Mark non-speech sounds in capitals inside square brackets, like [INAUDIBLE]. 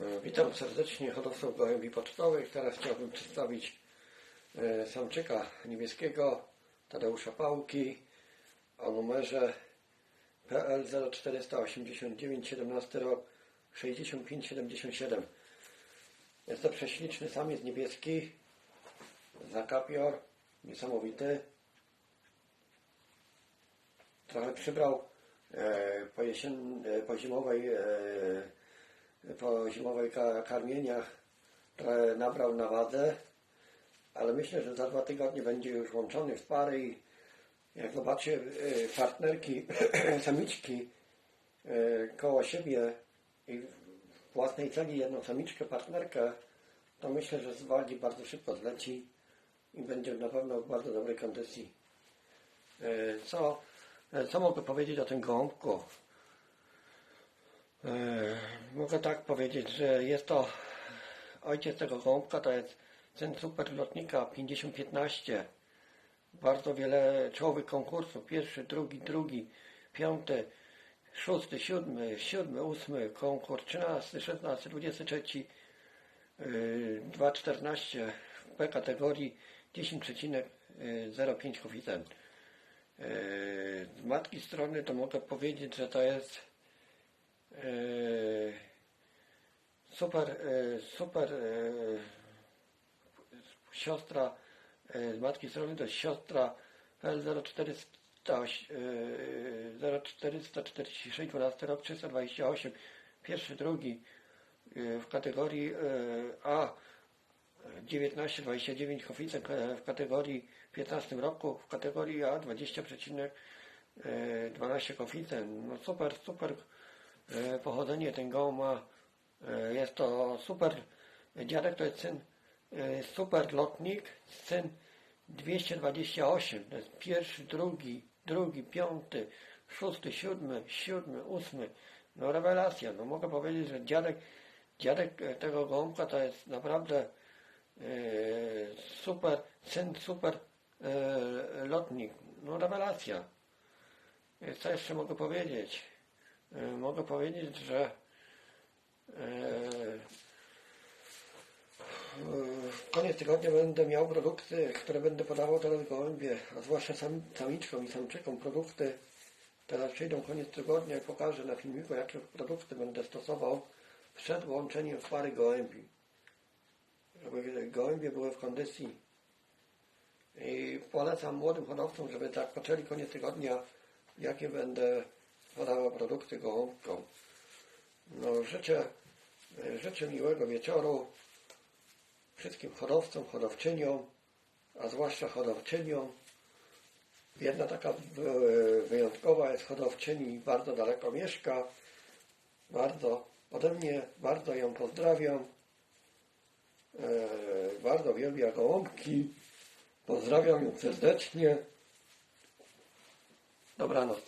E, Witam serdecznie hodowców gołębi pocztowych. Teraz chciałbym przedstawić e, samczyka niebieskiego Tadeusza Pałki o numerze PL 0489 17 rok 6577. Jest to prześliczny samiec niebieski, zakapior, niesamowity. Trochę przybrał e, po, jesien, po zimowej po zimowej ka- karmieniach trochę nabrał na wadze, ale myślę, że za dwa tygodnie będzie już łączony w pary i jak zobaczy e, partnerki, [CLEARS THROAT] samiczki e, koło siebie i w własnej celi jedną samiczkę, partnerkę, to myślę, że z wagi bardzo szybko zleci i będzie na pewno w bardzo dobrej kondycji. E, Co, e, co mogę powiedzieć o tym gołąbku? Mogę tak powiedzieć, że jest to ojciec tego gołąbka, to jest syn superlotnika 5015. Bardzo wiele czołowych konkursów. Pierwszy, drugi, drugi, piąty, szósty, siódmy, siódmy, ósmy konkurs, trzynasty, szesnasty, dwudziesty trzeci, yy, 2,14 w P kategorii 10,05 koeficjent. Yy, Z matki strony to mogę powiedzieć, że to jest Eee, super, eee, super eee, siostra eee, z matki strony to jest siostra L0400 eee, 0446 12 rok 328 pierwszy, drugi w kategorii A 19,29 koeficjent e, w kategorii 15 roku, w kategorii A 20,12 koeficjent. No super, super e, pochodzenie ten goł ma. E, Jest to super, dziadek to jest syn e, super lotnik, syn 228, to jest pierwszy, drugi, drugi, piąty, szósty, siódmy, siódmy, ósmy. No rewelacja, no mogę powiedzieć, że dziadek, dziadek e, tego gołąbka to jest naprawdę super, syn super lotnik, no rewelacja. Co jeszcze mogę powiedzieć? Mogę powiedzieć, że koniec tygodnia będę miał produkty, które będę podawał teraz gołębie, a zwłaszcza sam, samiczkom i samczykom produkty. Teraz przyjdą koniec tygodnia i pokażę na filmiku, jakie produkty będę stosował przed łączeniem w pary gołębi. Żeby gołębie były w kondycji. I polecam młodym hodowcom, żeby tak poczęli koniec tygodnia, jakie będę podawał produkty gołąbkom. No, życzę, życzę miłego wieczoru wszystkim hodowcom, hodowczyniom, a zwłaszcza hodowczyniom. Jedna taka wy- wyjątkowa jest hodowczyni, bardzo daleko mieszka. Bardzo ode mnie bardzo ją pozdrawiam. E, bardzo wielbia gołąbki. Pozdrawiam ją serdecznie. Dobranoc.